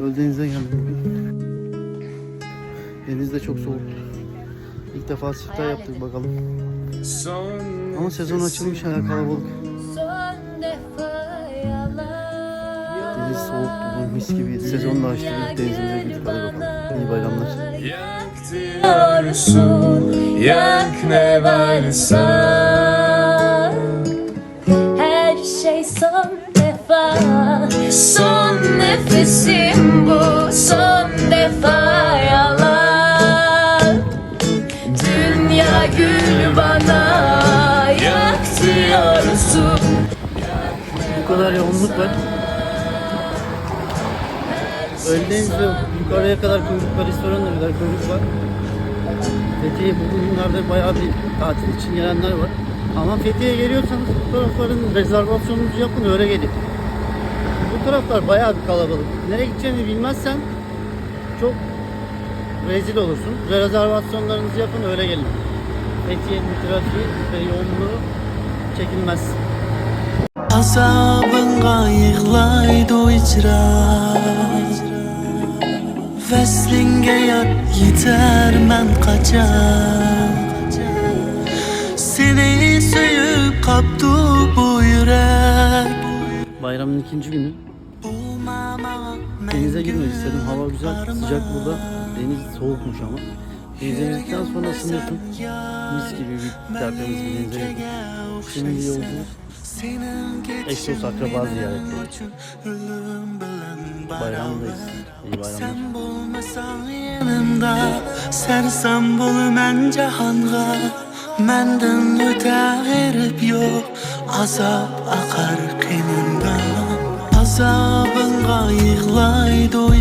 Öldeniz'e geldim bugün. Deniz de çok soğuk. İlk defa siftah yaptık bakalım. Ama sezon açılmış hala kalabalık. Deniz soğuktu bugün mis gibiydi. Sezon da açtı. İlk denizimize gittik hadi bakalım. İyi bayramlar. Diyorsun yak ne varsa Her şey son defa Son nefesim bu son defa yalan Dünya gül bana yak diyorsun Bu kadar yoğunluk var. Öldeniz'de yukarıya kadar kuyruk var, restorana kadar kuyruk var. Fethiye bugünlerde bayağı bir tatil için gelenler var. Ama Fethiye'ye geliyorsanız bu tarafların rezervasyonunuzu yapın öyle gelin. Bu taraflar bayağı bir kalabalık. Nereye gideceğini bilmezsen çok rezil olursun. Rezervasyonlarınızı yapın öyle gelin. Fethiye'nin trafiği ve yoğunluğu çekilmez. Azabınğa yığlaydı o icra Vəslinge yar yeter mən qaçam Seni söyüb qapdı bu yürək Bayramın ikinci günü Denize girmek istedim. Hava güzel, sıcak burada. Deniz soğukmuş ama. Denize girdikten sonra ısınıyorsun. Mis gibi bir tertemiz bir denize girdik. Şimdi yolculuk Eksos akraba ziyaretleri. Bayramdayız. İyi bayramlar. Sen bulmasan yanımda Sərsam bul mən cahanğa Məndən ötə qərib yox Azab axar qınımdan Azabınğa yığlaydı o